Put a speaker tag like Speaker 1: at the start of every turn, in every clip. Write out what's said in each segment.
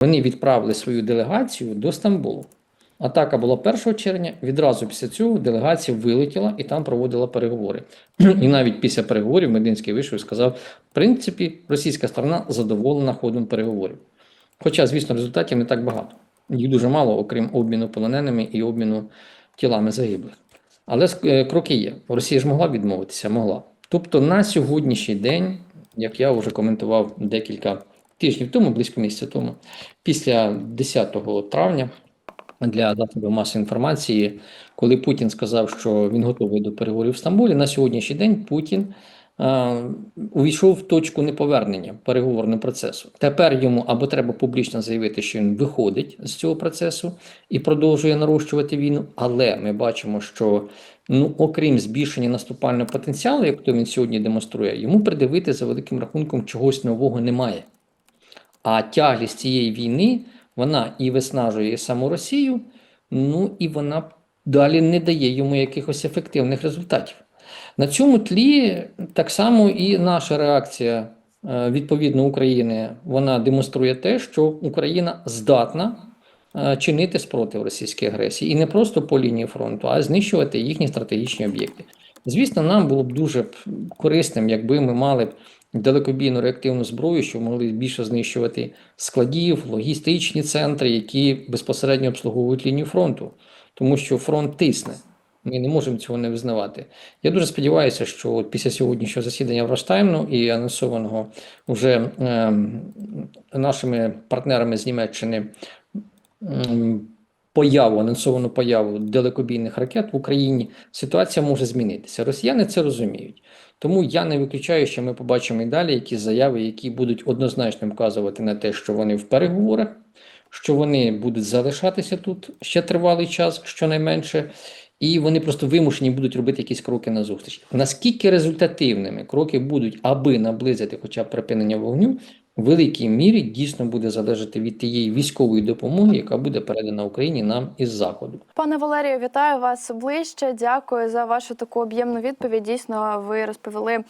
Speaker 1: Вони відправили свою делегацію до Стамбулу. Атака була 1 червня. Відразу після цього делегація вилетіла і там проводила переговори. І навіть після переговорів Мединський вийшов і сказав: в принципі, російська сторона задоволена ходом переговорів. Хоча, звісно, результатів не так багато. Їх дуже мало, окрім обміну полоненими і обміну тілами загиблих. Але е, кроки є. Росія ж могла відмовитися, могла. Тобто на сьогоднішній день, як я вже коментував декілька тижнів тому, близько місяця тому, після 10 травня для засобів масової інформації, коли Путін сказав, що він готовий до переговорів в Стамбулі, на сьогоднішній день Путін е, увійшов в точку неповернення переговорного процесу. Тепер йому або треба публічно заявити, що він виходить з цього процесу і продовжує нарощувати війну. Але ми бачимо, що ну, окрім збільшення наступального потенціалу, як то він сьогодні демонструє, йому придивити за великим рахунком чогось нового немає. А тяглість цієї війни вона і виснажує саму Росію, ну і вона далі не дає йому якихось ефективних результатів. На цьому тлі так само і наша реакція е, відповідно України вона демонструє те, що Україна здатна е, чинити спротив російській агресії і не просто по лінії фронту, а знищувати їхні стратегічні об'єкти. Звісно, нам було б дуже корисним, якби ми мали далекобійну реактивну зброю, що могли більше знищувати складів, логістичні центри, які безпосередньо обслуговують лінію фронту, тому що фронт тисне. Ми не можемо цього не визнавати. Я дуже сподіваюся, що от після сьогоднішнього засідання Враштаймну і анонсованого вже е, нашими партнерами з Німеччини м, появу, анонсовану появу далекобійних ракет в Україні, ситуація може змінитися. Росіяни це розуміють. Тому я не виключаю, що ми побачимо і далі якісь заяви, які будуть однозначно вказувати на те, що вони в переговорах, що вони будуть залишатися тут ще тривалий час, щонайменше, і вони просто вимушені будуть робити якісь кроки на зустріч. Наскільки результативними кроки будуть, аби наблизити хоча б припинення вогню, великій мірі дійсно буде залежати від тієї військової допомоги, яка буде передана Україні нам із заходу.
Speaker 2: Пане Валерію, вітаю вас ближче. Дякую за вашу таку об'ємну відповідь. Дійсно, ви розповіли е,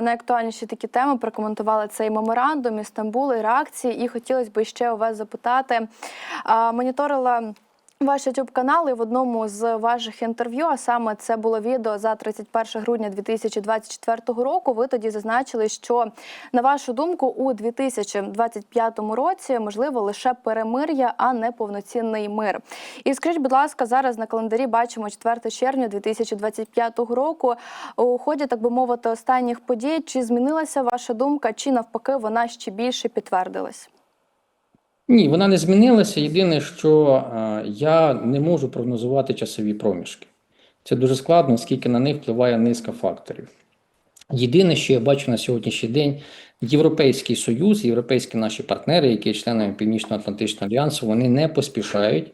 Speaker 2: найактуальніші такі теми, прокоментували цей меморандум із Стамбулу і реакції. І хотілося б ще у вас запитати. Е, Моніторила. Ваш youtube канал і в одному з ваших інтерв'ю, а саме це було відео за 31 грудня 2024 року. Ви тоді зазначили, що на вашу думку, у 2025 році можливо лише перемир'я, а не повноцінний мир. І скажіть, будь ласка, зараз на календарі бачимо 4 червня 2025 року. У ході, так би мовити, останніх подій. Чи змінилася ваша думка, чи навпаки вона ще більше підтвердилась?
Speaker 1: Ні, вона не змінилася. Єдине, що е, я не можу прогнозувати часові проміжки. Це дуже складно, оскільки на них впливає низка факторів. Єдине, що я бачу на сьогоднішній день, Європейський Союз, європейські наші партнери, які є членами Північно-Атлантичного альянсу, вони не поспішають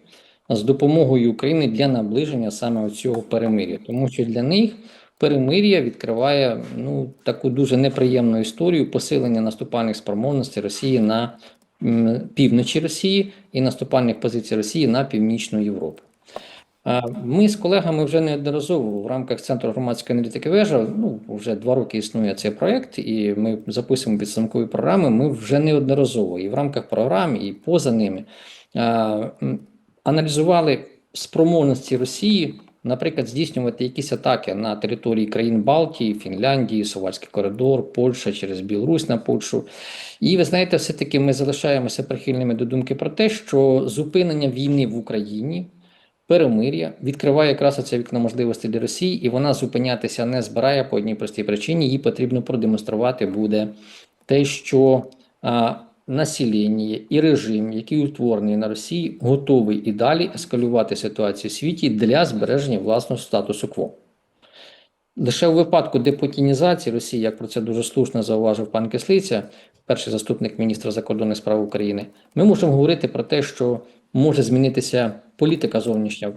Speaker 1: з допомогою України для наближення саме цього перемир'я, тому що для них перемир'я відкриває ну таку дуже неприємну історію посилення наступальних спроможностей Росії на півночі Росії і наступальних позицій Росії на північну Європу. Ми з колегами вже неодноразово в рамках Центру громадської аналітики вежа, ну вже два роки існує цей проект, і ми записуємо підсумкові програми. Ми вже неодноразово і в рамках програм, і поза ними аналізували спроможності Росії, наприклад, здійснювати якісь атаки на території країн Балтії, Фінляндії, Сувальський коридор, Польща через Білорусь на Польщу. І ви знаєте, все-таки ми залишаємося прихильними до думки про те, що зупинення війни в Україні перемир'я відкриває якраз оце вікно можливостей для Росії, і вона зупинятися не збирає по одній простій причині. Їй потрібно продемонструвати буде те, що а, населення і режим, який утворений на Росії, готовий і далі ескалювати ситуацію в світі для збереження власного статусу кво. Лише у випадку депутінізації Росії, як про це дуже слушно зауважив пан Кислиця, перший заступник міністра закордонних справ України, ми можемо говорити про те, що може змінитися політика зовнішня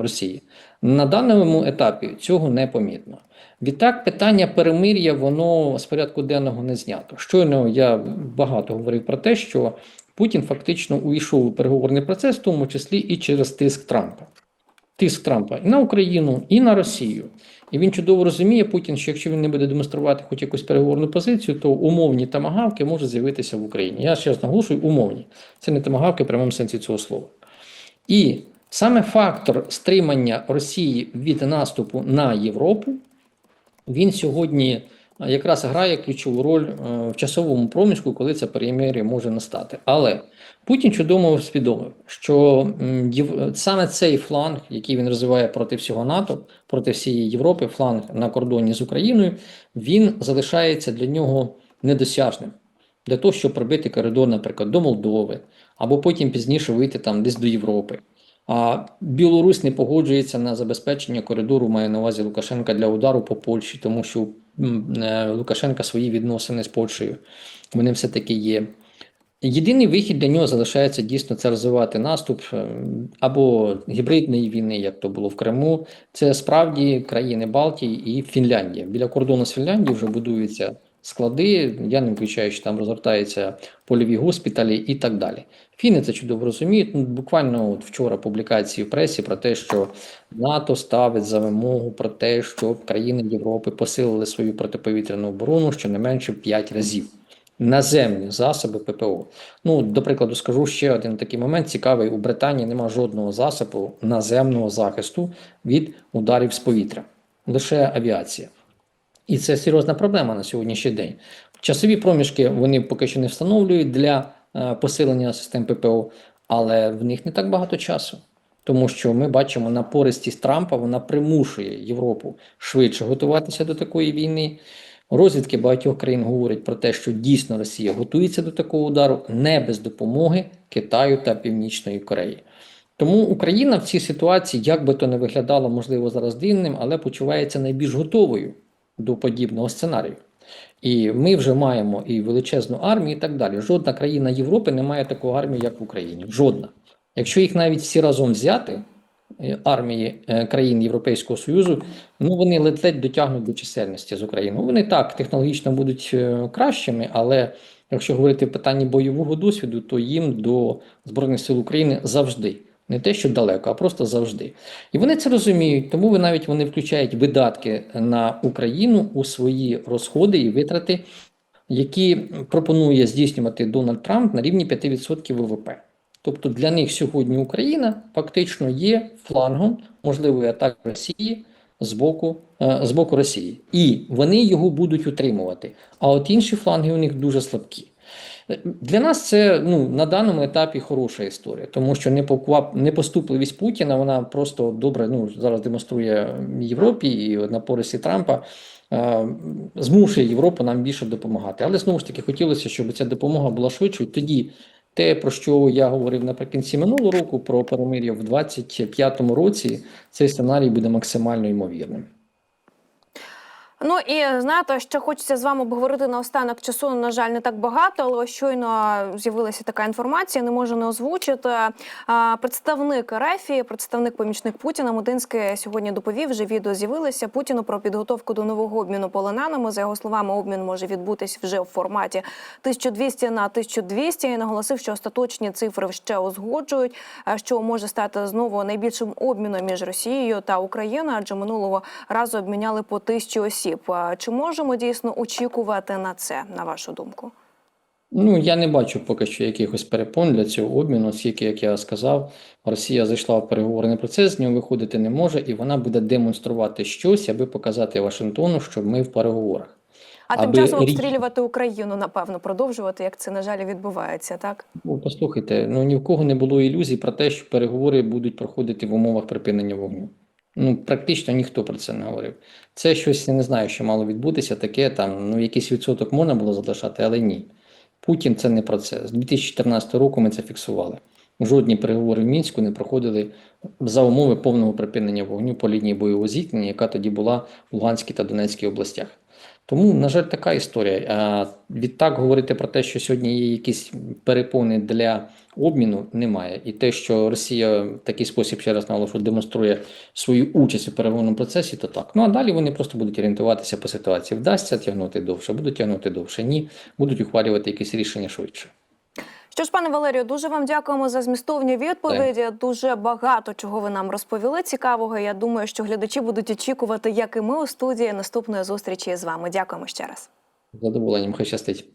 Speaker 1: Росії. На даному етапі цього не помітно. Відтак, питання перемир'я, воно з порядку денного не знято. Щойно я багато говорив про те, що Путін фактично увійшов у переговорний процес, в тому числі і через тиск Трампа. Тиск Трампа і на Україну, і на Росію. І він чудово розуміє Путін, що якщо він не буде демонструвати хоч якусь переговорну позицію, то умовні тамагавки можуть з'явитися в Україні. Я ще раз наголошую, умовні. Це не тамагавки в прямому сенсі цього слова. І саме фактор стримання Росії від наступу на Європу, він сьогодні якраз грає ключову роль е, в часовому проміжку, коли це перемир'я може настати. Але Путін чудово усвідомив, що саме цей фланг, який він розвиває проти всього НАТО, проти всієї Європи, фланг на кордоні з Україною, він залишається для нього недосяжним. Для того, щоб пробити коридор, наприклад, до Молдови, або потім пізніше вийти там десь до Європи. А Білорусь не погоджується на забезпечення коридору, має на увазі Лукашенка для удару по Польщі, тому що Лукашенка свої відносини з Польщею, вони все-таки є. Єдиний вихід для нього залишається дійсно це розвивати наступ е, або гібридної війни, як то було в Криму. Це справді країни Балтії і Фінляндія. Біля кордону з Фінляндією вже будуються склади. Я не включаю, що там розгортаються польові госпіталі і так далі. Фіни це чудово розуміють. Ну, буквально от вчора публікації в пресі про те, що НАТО ставить за вимогу про те, щоб країни Європи посилили свою протиповітряну оборону щонайменше в 5 разів. Наземні засоби ППО. Ну, до прикладу, скажу ще один такий момент цікавий: у Британії немає жодного засобу наземного захисту від ударів з повітря, лише авіація. І це серйозна проблема на сьогоднішній день. Часові проміжки вони поки що не встановлюють для е, посилення систем ППО, але в них не так багато часу. Тому що ми бачимо напористість Трампа, вона примушує Європу швидше готуватися до такої війни. Розвідки багатьох країн говорять про те, що дійсно Росія готується до такого удару не без допомоги Китаю та Північної Кореї. Тому Україна в цій ситуації, як би то не виглядало, можливо, зараз дивним, але почувається найбільш готовою до подібного сценарію. І ми вже маємо і величезну армію, і так далі. Жодна країна Європи не має такої армії, як в Україні. Жодна. Якщо їх навіть всі разом взяти, е, армії е, країн Європейського Союзу, ну вони ледь дотягнуть до чисельності з України. Вони так технологічно будуть е, кращими, але якщо говорити в питанні бойового досвіду, то їм до Збройних сил України завжди. Не те, що далеко, а просто завжди. І вони це розуміють, тому ви навіть вони включають видатки на Україну у свої розходи і витрати, які пропонує здійснювати Дональд Трамп на рівні 5% ВВП. Тобто для них сьогодні Україна фактично є флангом можливої атаки Росії з боку, е, з боку Росії, і вони його будуть утримувати. А от інші фланги у них дуже слабкі. Для нас це ну на даному етапі хороша історія, тому що непоступливість Путіна вона просто добре ну зараз демонструє Європі і на порисі Трампа. Змушує Європу нам більше допомагати. Але знову ж таки хотілося, щоб ця допомога була швидшою. Тоді те, про що я говорив наприкінці минулого року, про перемир'я в 25-му році, цей сценарій буде максимально ймовірним.
Speaker 3: Ну і знаєте, що хочеться з вами обговорити наостанок часу. На жаль, не так багато, але щойно з'явилася така інформація. Не можу не озвучити. Представник Рефі, представник помічник Путіна Мудинський сьогодні доповів. Вже відео з'явилися Путіну про підготовку до нового обміну полоненими. За його словами, обмін може відбутись вже в форматі 1200 на 1200. І наголосив, що остаточні цифри ще узгоджують, що може стати знову найбільшим обміном між Росією та Україною, адже минулого разу обміняли по тисячі осіб. А Чи можемо дійсно очікувати на це, на вашу думку?
Speaker 1: Ну, я не бачу поки що якихось перепон для цього обміну, оскільки, як я сказав, Росія зайшла в переговорний процес, з нього виходити не може, і вона буде демонструвати щось, аби показати Вашингтону, що ми в переговорах.
Speaker 3: А тим часом обстрілювати Україну, напевно, продовжувати, як це на жаль відбувається, так?
Speaker 1: Ну, послухайте, ну ні в кого не було ілюзій про те, що переговори будуть проходити в умовах припинення вогню. Ну, практично ніхто про це не говорив. Це щось я не знаю, що мало відбутися, таке там, ну, якийсь відсоток можна було залишати, але ні. Путін це не про це. З 2014 року ми це фіксували. Жодні переговори в Мінську не проходили за умови повного припинення вогню по лінії бойового зіткнення, яка тоді була в Луганській та Донецькій областях. Тому, на жаль, така історія. А відтак говорити про те, що сьогодні є якісь перепони для обміну, немає. І те, що Росія в такий спосіб ще раз наголошую, демонструє свою участь у переговорному процесі, то так. Ну а далі вони просто будуть орієнтуватися по ситуації. Вдасться тягнути довше, будуть тягнути довше. Ні, будуть ухвалювати якісь рішення швидше.
Speaker 3: Що ж, пане Валерію, дуже вам дякуємо за змістовні відповіді. Дуже багато чого ви нам розповіли. Цікавого. Я думаю, що глядачі будуть очікувати, як і ми у студії наступної зустрічі з вами. Дякуємо ще раз.
Speaker 1: Задоволенням, хай щастить.